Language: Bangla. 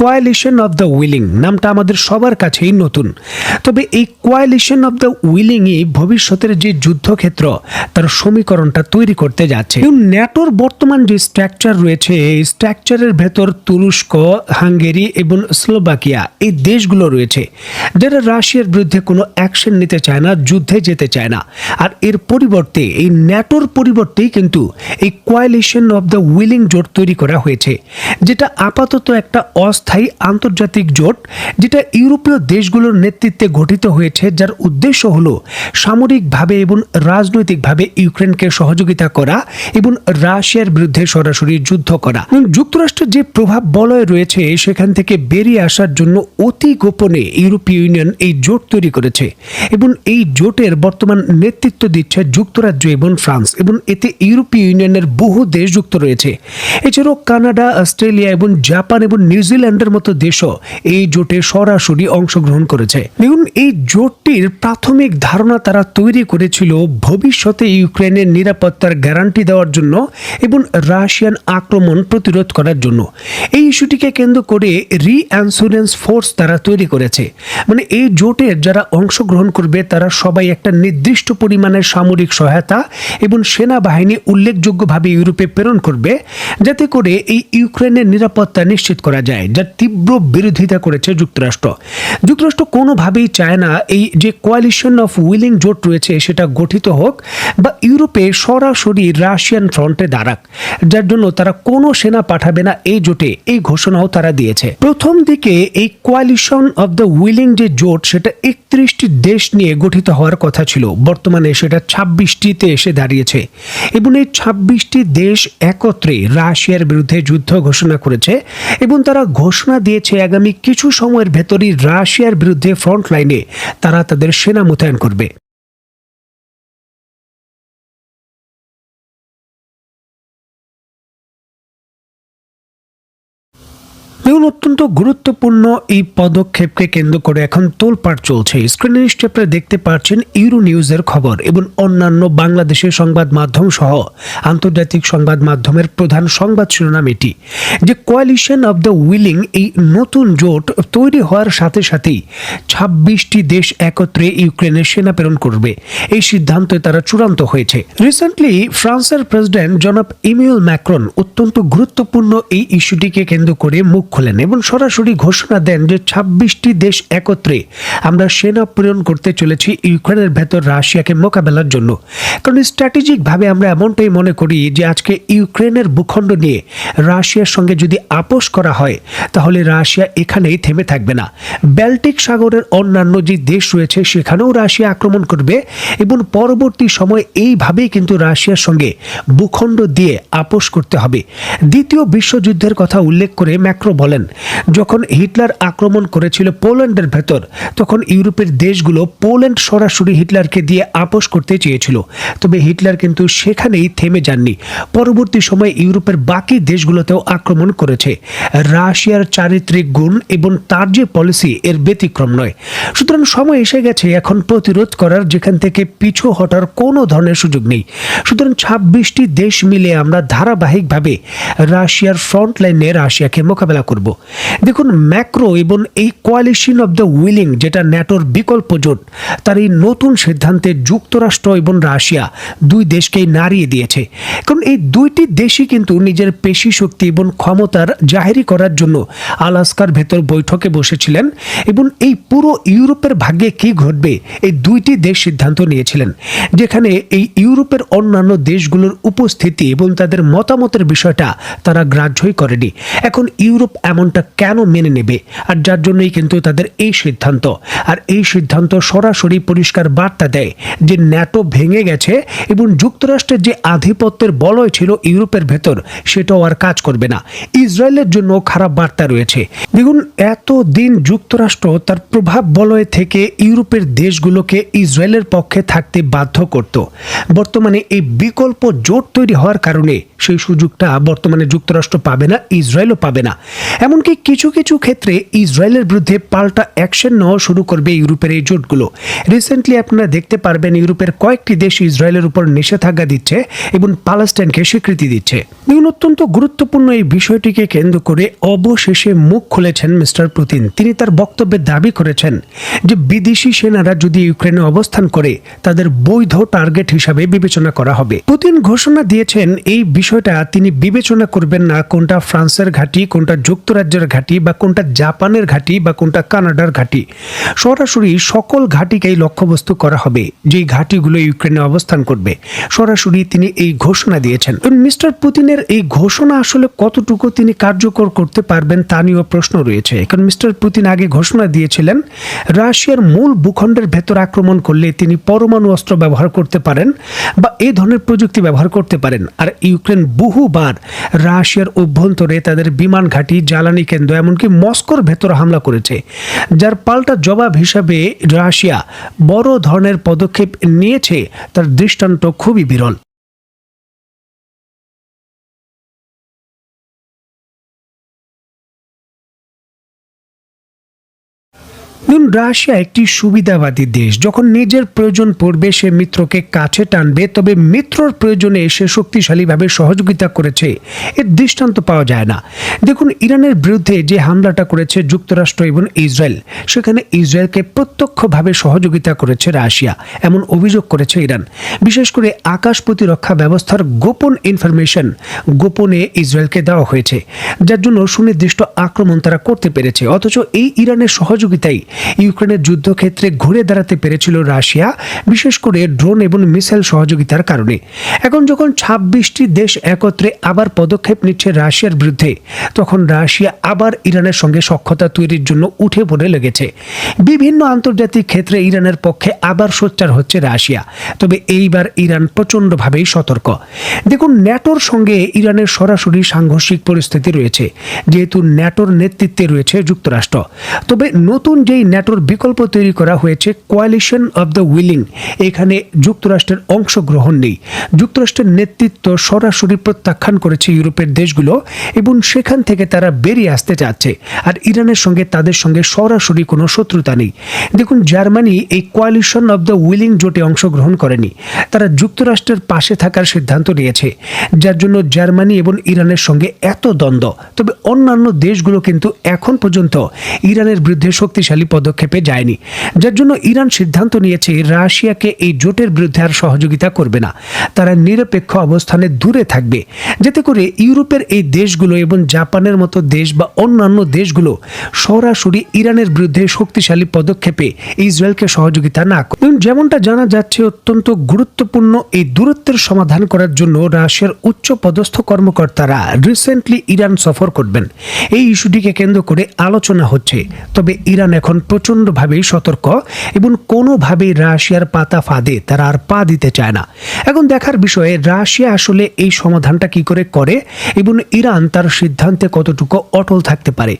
কোয়ালিশন অফ দ্য উইলিং নামটা আমাদের সবার কাছেই নতুন। তবে এই কোয়ালিশন অফ দ্য উইলিংই ভবিষ্যতের যে যুদ্ধক্ষেত্র, তার সমীকরণটা তৈরি করতে যাচ্ছে। ন্যাটোর বর্তমান যে স্ট্রাকচার রয়েছে, এই স্ট্রাকচারের ভেতর তুরস্ক, হাঙ্গেরি এবং স্লোভাকিয়া এই দেশগুলো রয়েছে। যারা রাশিয়ার বিরুদ্ধে কোনো অ্যাকশন নিতে চায় না, যুদ্ধে যেতে চায় না। আর এর পরিবর্তে, এই ন্যাটোর পরিবর্তেই কিন্তু এই কোয়ালিশন অফ দ্য উইলিং জোট তৈরি করা হয়েছে, যেটা আপাতত একটা অস্থায়ী আন্তর্জাতিক জোট, যেটা ইউরোপীয় দেশগুলোর নেতৃত্বে গঠিত হয়েছে, যার উদ্দেশ্য হল সামরিকভাবে এবং রাজনৈতিকভাবে ইউক্রেনকে সহযোগিতা করা এবং রাশিয়ার বিরুদ্ধে সরাসরি যুদ্ধ করা। যুক্তরাষ্ট্রের যে প্রভাব বলয় রয়েছে, সেখান থেকে বেরিয়ে আসার জন্য অতি গোপনে ইউরোপীয় ইউনিয়ন এই জোট তৈরি করেছে এবং এই জোটের বর্তমান নেতৃত্ব দিচ্ছে যুক্তরাজ্য এবং ফ্রান্স এবং এতে ইউরোপীয় ইউনিয়নের বহু দেশ যুক্ত রয়েছে। এছাড়াও কানাডা, অস্ট্রেলিয়া এবং জাপান এবং নিউজিল্যান্ডের মতো দেশও এই জোটে সরাসরি অংশগ্রহণ করেছে। দেখুন, এই জোটটির প্রাথমিক ধারণা তারা তৈরি করেছিল ভবিষ্যতে ইউক্রেনের নিরাপত্তার গ্যারান্টি দেওয়ার জন্য এবং রাশিয়ান আক্রমণ প্রতিরোধ করার জন্য। এই ইস্যুটিকে কেন্দ্র করে রি অ্যান্সুরেন্স ফোর্স তারা তৈরি করেছে। মানে এই জোটের যারা অংশগ্রহণ করবে, তারা সবাই একটা নির্দিষ্ট পরিমাণের সামরিক সহায়তা এবং সেনাবাহিনী উল্লেখযোগ্যভাবে ইউরোপে প্রেরণ করবে, যাতে করে এই ইউক্রেনের নিরাপত্তা নিশ্চিত করা যায় যার তীব্র বিরোধিতা করেছে যুক্তরাষ্ট্র। যুক্তরাষ্ট্র কোনোভাবেই চায় না এই যে কোয়ালিশন অফ উইলিং জোট রয়েছে সেটা গঠিত হোক বা ইউরোপে সরাসরি রাশিয়ান ফ্রন্টে দাঁড়াক। যার জন্য তারা কোনো সেনা পাঠাবে না এই জোটে, এই ঘোষণাও তারা দিয়েছে। প্রথম দিকে এই কোয়ালিশন অফ দ্য উইলিং যে জোট, সেটা একত্রিশটি দেশ নিয়ে গঠিত হওয়ার কথা ছিল। বর্তমানে সেটা ছাব্বিশটিতে এসে দাঁড়িয়েছে। এবং এই ছাব্বিশটি দেশ একত্রে রাশিয়ার বিরুদ্ধে যুদ্ধ ঘোষণা করেছে এবং তারা ঘোষণা দিয়েছে আগামী কিছু সময়ের ভেতরই রাশিয়ার বিরুদ্ধে ফ্রন্টলাইনে তারা তাদের সেনা মোতায়েন করবে। অত্যন্ত গুরুত্বপূর্ণ এই পদক্ষেপকে কেন্দ্র করে এখন তোলপাড় চলছে। স্ক্রিনে স্টেপে দেখতে পাচ্ছেন ইউরো নিউজের খবর এবং অন্যান্য বাংলাদেশের সংবাদ মাধ্যম সহ আন্তর্জাতিক সংবাদ মাধ্যমের প্রধান সংবাদ শিরোনাম এটি, যে কোয়ালিশন অব দ্য উইলিং এই নতুন জোট তৈরি হওয়ার সাথে সাথেই ছাব্বিশটি দেশ একত্রে ইউক্রেনের সেনা প্রেরণ করবে। এই সিদ্ধান্তে তারা চূড়ান্ত হয়েছে। রিসেন্টলি ফ্রান্সের প্রেসিডেন্ট জনাব ইমিউল ম্যাক্রন অত্যন্ত গুরুত্বপূর্ণ এই ইস্যুটিকে কেন্দ্র করে মুখ খোলেন। এবং সরাসরি ঘোষণা দেন যে ছাব্বিশটি দেশ একত্রে আমরা সেনা প্রেরণ করতে চলেছি ইউক্রেনের ভেতর রাশিয়াকে মোকাবেলার জন্য। কারণ স্ট্র্যাটেজিকভাবে আমরা এমনটাই মনে করি যে আজকে ইউক্রেনের ভূখণ্ড নিয়ে রাশিয়ার সঙ্গে যদি আপোষ করা হয়, তাহলে রাশিয়া এখানেই থেমে থাকবে না। ব্যালটিক সাগরের অন্যান্য যে দেশ রয়েছে, সেখানেও রাশিয়া আক্রমণ করবে এবং পরবর্তী সময় এইভাবেই কিন্তু রাশিয়ার সঙ্গে ভূখণ্ড দিয়ে আপোষ করতে হবে। দ্বিতীয় বিশ্বযুদ্ধের কথা উল্লেখ করে ম্যাক্রো বলেন যখন হিটলার আক্রমণ করেছিল পোল্যান্ডের ভেতর, তখন ইউরোপের দেশগুলো পোল্যান্ড সরাসরি হিটলারকে দিয়ে আপোষ করতে চেয়েছিল। তবে হিটলার কিন্তু সেখানেই থেমে যাননি। পরবর্তী সময়ে ইউরোপের বাকি দেশগুলোতেও আক্রমণ করেছে। রাশিয়ার চারিত্রিক গুণ এবং তার যে পলিসি, এর ব্যতিক্রম নয়। সুতরাং সময় এসে গেছে এখন প্রতিরোধ করার, যেখান থেকে পিছু হটার কোনো ধরনের সুযোগ নেই। সুতরাং ছাব্বিশটি দেশ মিলে আমরা ধারাবাহিকভাবে রাশিয়ার ফ্রন্ট লাইনে রাশিয়াকে মোকাবেলা করব। দেখুন ম্যাক্রো এবং এই কোয়ালিশন অব দ্য উইলিং যেটা ন্যাটোর বিকল্প জোট, তার এই নতুন সিদ্ধান্তে যুক্তরাষ্ট্র এবং রাশিয়া দুই দেশকেই নাড়িয়ে দিয়েছে। কারণ এই দুইটি দেশই কিন্তু নিজের পেশি শক্তি এবং ক্ষমতার জাহেরি করার জন্য আলাস্কার ভেতর বৈঠকে বসেছিলেন এবং এই পুরো ইউরোপের ভাগ্যে কি ঘটবে, এই দুইটি দেশ সিদ্ধান্ত নিয়েছিলেন, যেখানে এই ইউরোপের অন্যান্য দেশগুলোর উপস্থিতি এবং তাদের মতামতের বিষয়টা তারা গ্রাহ্যই করেনি। এখন ইউরোপ এমনটা কেন মেনে নেবে? আর যার জন্যই কিন্তু তাদের এই সিদ্ধান্ত। আর এই সিদ্ধান্ত সরাসরি পরিষ্কার বার্তা দেয় যে ন্যাটো ভেঙে গেছে এবং যুক্তরাষ্ট্রের যে আধিপত্যের বলয় ছিল ইউরোপের ভেতর, সেটাও আর কাজ করবে না। ইসরায়েলের জন্য খারাপ বার্তা রয়েছে। দেখুন এত দিন যুক্তরাষ্ট্র তার প্রভাব বলয় থেকে ইউরোপের দেশগুলোকে ইসরায়েলের পক্ষে থাকতে বাধ্য করত। বর্তমানে এই বিকল্প জোট তৈরি হওয়ার কারণে সেই সুযোগটা বর্তমানে যুক্তরাষ্ট্র পাবে না, ইসরায়েলও পাবে না। এমনকি কিছু কিছু ক্ষেত্রে ইসরায়েলের বিরুদ্ধে পাল্টা অ্যাকশন নেওয়া শুরু করবে ইউরোপের এই জোটগুলো। রিসেন্টলি আপনারা দেখতে পারবেন ইউরোপের কয়েকটি দেশ ইসরায়েলের উপর নিষেধাজ্ঞা দিচ্ছে এবং পালেস্টাইনকে স্বীকৃতি দিচ্ছে। দেখুন অত্যন্ত গুরুত্বপূর্ণ এই বিষয়টিকে কেন্দ্র করে অবশেষে মুখ খুলেছেন মিস্টার পুতিন। তিনি তার বক্তব্যে দাবি করেছেন যে বিদেশি সেনারা যদি ইউক্রেনে অবস্থান করে, তাদের বৈধ টার্গেট হিসাবে বিবেচনা করা হবে। পুতিন ঘোষণা দিয়েছেন এই বিষয়টা তিনি বিবেচনা করবেন না, কোনটা ফ্রান্সের ঘাঁটি, কোনটা যুক্তরাজ্যের ঘাঁটি বা কোনটা জাপানের ঘাঁটি বা কোনটা কানাডার ঘাঁটি? সরাসরি সকল ঘাঁটিকেই লক্ষ্যবস্তু করা হবে যে ঘাঁটিগুলো ইউক্রেনে অবস্থান করবে। সরাসরি তিনি এই ঘোষণা দিয়েছেন। মিস্টার পুতিনের এই ঘোষণা আসলে কতটুকু তিনি কার্যকর করতে পারবেন তা নিয়েও প্রশ্ন রয়েছে। কারণ মিস্টার পুতিন আগে ঘোষণা দিয়েছিলেন, রাশিয়ার মূল ভূখণ্ডের ভেতর আক্রমণ করলে তিনি পরমাণু অস্ত্র ব্যবহার করতে পারেন বা এই ধরনের প্রযুক্তি ব্যবহার করতে পারেন। আর ইউক্রেন বহুবার রাশিয়ার অভ্যন্তরে তাদের বিমান ঘাঁটি জ্বালানি কেন্দ্র, এমনকি মস্কোর ভেতর হামলা করেছে, যার পাল্টা জবাব হিসাবে রাশিয়া বড় ধরনের পদক্ষেপ নিয়েছে। তার দৃষ্টান্ত খুবই বিরল। দেখুন, রাশিয়া একটি সুবিধাবাদী দেশ। যখন নিজের প্রয়োজন পড়বে, সে মিত্রকে কাছে টানবে, তবে মিত্রর প্রয়োজনে সে শক্তিশালীভাবে সহযোগিতা করেছে। এর দৃষ্টান্ত পাওয়া যায় না। দেখুন, ইরানের বিরুদ্ধে যে হামলাটা করেছে যুক্তরাষ্ট্র এবং ইসরায়েল, সেখানে ইসরায়েলকে প্রত্যক্ষভাবে সহযোগিতা করেছে রাশিয়া, এমন অভিযোগ করেছে ইরান। বিশেষ করে আকাশ প্রতিরক্ষা ব্যবস্থার গোপন ইনফরমেশন গোপনে ইসরায়েলকে দেওয়া হয়েছে, যার জন্য সুনির্দিষ্ট আক্রমণ তারা করতে পেরেছে। অথচ এই ইরানের সহযোগিতাই ইউক্রেনের যুদ্ধক্ষেত্রে ঘুরে দাঁড়াতে পেরেছিল রাশিয়া, বিশেষ করে ড্রোন এবং মিসাইল সহযোগিতার কারণে। এখন যখন ছাব্বিশটি দেশ একত্রে আবার পদক্ষেপ নিচ্ছে রাশিয়ার বিরুদ্ধে, তখন রাশিয়া আবার ইরানের সঙ্গে সক্ষতা তৈরির জন্য উঠে পড়ে লেগেছে। বিভিন্ন আন্তর্জাতিক ক্ষেত্রে ইরানের পক্ষে আবার সোচ্চার হচ্ছে রাশিয়া, তবে এইবার ইরান প্রচণ্ডভাবেই সতর্ক। দেখুন, ন্যাটোর সঙ্গে ইরানের সরাসরি সাংঘর্ষিক পরিস্থিতি রয়েছে, যেহেতু ন্যাটোর নেতৃত্বে রয়েছে যুক্তরাষ্ট্র। তবে নতুন যেই ন্যাটোর বিকল্প তৈরি করা হয়েছে কোয়ালিশন অব দ্য উইলিং এখানে যুক্তরাষ্ট্রের অংশগ্রহণ নেই। যুক্তরাষ্ট্রের নেতৃত্ব সরাসরি প্রত্যাখ্যান করেছে ইউরোপের দেশগুলো এবং সেখান থেকে তারা বেরিয়ে আসতে চাচ্ছে। আর ইরানের সঙ্গে তাদের সঙ্গে সরাসরি কোনো শত্রুতা নেই। দেখুন, জার্মানি এই কোয়ালিশন অব দ্য উইলিং জোটে অংশগ্রহণ করেনি। তারা যুক্তরাষ্ট্রের পাশে থাকার সিদ্ধান্ত নিয়েছে। যার জন্য জার্মানি এবং ইরানের সঙ্গে এত দ্বন্দ্ব। তবে অন্যান্য দেশগুলো কিন্তু এখন পর্যন্ত ইরানের বিরুদ্ধে শক্তিশালী পদক্ষেপে যায়নি। যার জন্য ইরান সিদ্ধান্ত নিয়েছে রাশিয়াকে এই জোটের বিরুদ্ধে আর সহযোগিতা করবে না। তারা নিরপেক্ষ অবস্থানে দূরে থাকবে। যাতে করে ইউরোপের এই দেশগুলো এবং জাপানের মতো দেশ বা অন্যান্য দেশগুলো সরাসরি ইরানের বিরুদ্ধে শক্তিশালী পদক্ষেপে ইসরায়েলকে সহযোগিতা না করে যেমনটা জানা যাচ্ছে, অত্যন্ত গুরুত্বপূর্ণ এই দূরত্বের সমাধান করার জন্য রাশিয়ার উচ্চ পদস্থ কর্মকর্তারা রিসেন্টলি ইরান সফর করবেন। এই ইস্যুটিকে কেন্দ্র করে আলোচনা হচ্ছে। তবে ইরান এখন প্রচণ্ডভাবেই সতর্ক এবং কোনোভাবেই রাশিয়ার পাতা ফাঁদে তারা আর পা দিতে চায় না। এখন দেখার বিষয়ে রাশিয়া আসলে এই সমাধানটা কি করে করে এবং ইরান তার সিদ্ধান্তে কতটুকু অটল থাকতে পারে?